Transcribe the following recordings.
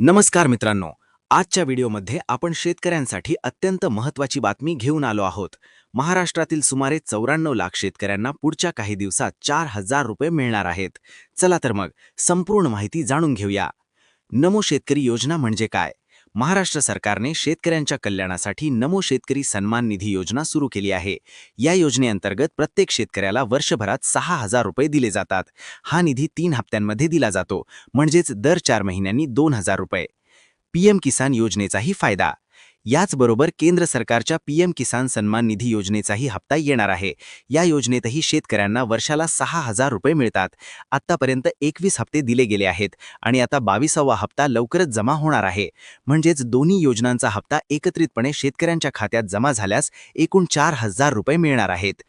नमस्कार मित्रांनो. आजच्या व्हिडिओमध्ये आपण शेतकऱ्यांसाठी अत्यंत महत्त्वाची बातमी घेऊन आलो आहोत. महाराष्ट्रातील सुमारे चौऱ्याण्णव लाख शेतकऱ्यांना पुढच्या काही दिवसात चार हजार रुपये मिळणार आहेत. चला तर मग संपूर्ण माहिती जाणून घेऊया. नमो शेतकरी योजना म्हणजे काय? महाराष्ट्र सरकारने शेतकऱ्यांच्या कल्याणासाठी नमो शेतकरी सन्मान निधी योजना सुरू केली आहे. या योजनेअंतर्गत प्रत्येक शेतकऱ्याला वर्षभरात सहा हजार रुपये दिले जातात. हा निधी तीन हप्त्यांमध्ये दिला जातो. म्हणजेच दर चार महिन्यांनी दोन हजार रुपये. पीएम किसान योजनेचाही फायदा याचबरोबर केंद्र सरकारच्या पीएम किसान सन्मान निधी योजनेचाही हप्ता येणार आहे. या योजनेतही शेतकऱ्यांना वर्षाला सहा हजार रुपये मिळतात. आत्तापर्यंत एकवीस हप्ते दिले गेले आहेत आणि आता बावीसावा हप्ता लवकरच जमा होणार आहे. म्हणजेच दोन्ही योजनांचा हप्ता एकत्रितपणे शेतकऱ्यांच्या खात्यात जमा झाल्यास एकूण चार हजार रुपये मिळणार आहेत.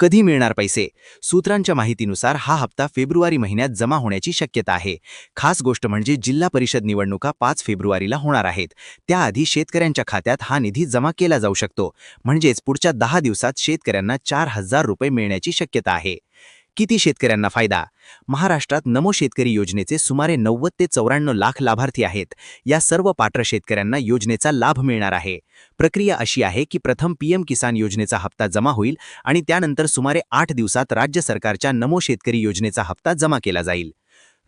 कधी मिळणार पैसे? सूत्रांच्या माहितीनुसार हा हप्ता फेब्रुवारी महिन्यात जमा होण्याची शक्यता आहे. खास गोष्ट म्हणजे जिल्हा परिषद निवडणुका पाच फेब्रुवारीला होणार आहेत. त्याआधी शेतकऱ्यांच्या खात्यात हा निधी जमा केला जाऊ शकतो. म्हणजेच पुढच्या दहा दिवसात शेतकऱ्यांना चार हजार रुपये मिळण्याची शक्यता आहे. किती शेतकऱ्यांना फायदा? महाराष्ट्रात नमो शेतकरी योजनेचे सुमारे नव्वद ते चौऱ्याण्णव लाख लाभार्थी आहेत. या सर्व पात्र शेतकऱ्यांना योजनेचा लाभ मिळणार आहे. प्रक्रिया अशी आहे की प्रथम पीएम किसान योजनेचा हप्ता जमा होईल आणि त्यानंतर सुमारे आठ दिवसात राज्य सरकारच्या नमो शेतकरी योजनेचा हप्ता जमा केला जाईल.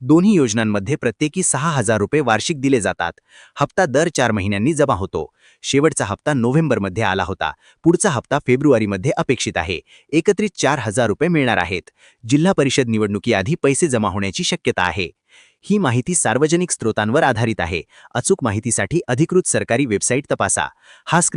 दोन्ही योजनांमध्ये प्रत्येकी सहा हजार रुपये वार्षिक दिले जातात. हप्ता दर चार महिन्यांनी जमा होतो. शेवटचा हप्ता नोव्हेंबरमध्ये आला होता. पुढचा हप्ता फेब्रुवारीमध्ये अपेक्षित आहे. एकत्रित चार हजार रुपये मिळणार आहेत. जिल्हा परिषद निवडणुकीआधी पैसे जमा होण्याची शक्यता आहे. ही माहिती सार्वजनिक स्रोतांवर आधारित आहे. अचूक माहितीसाठी अधिकृत सरकारी वेबसाईट तपासा. हा स्क्रीन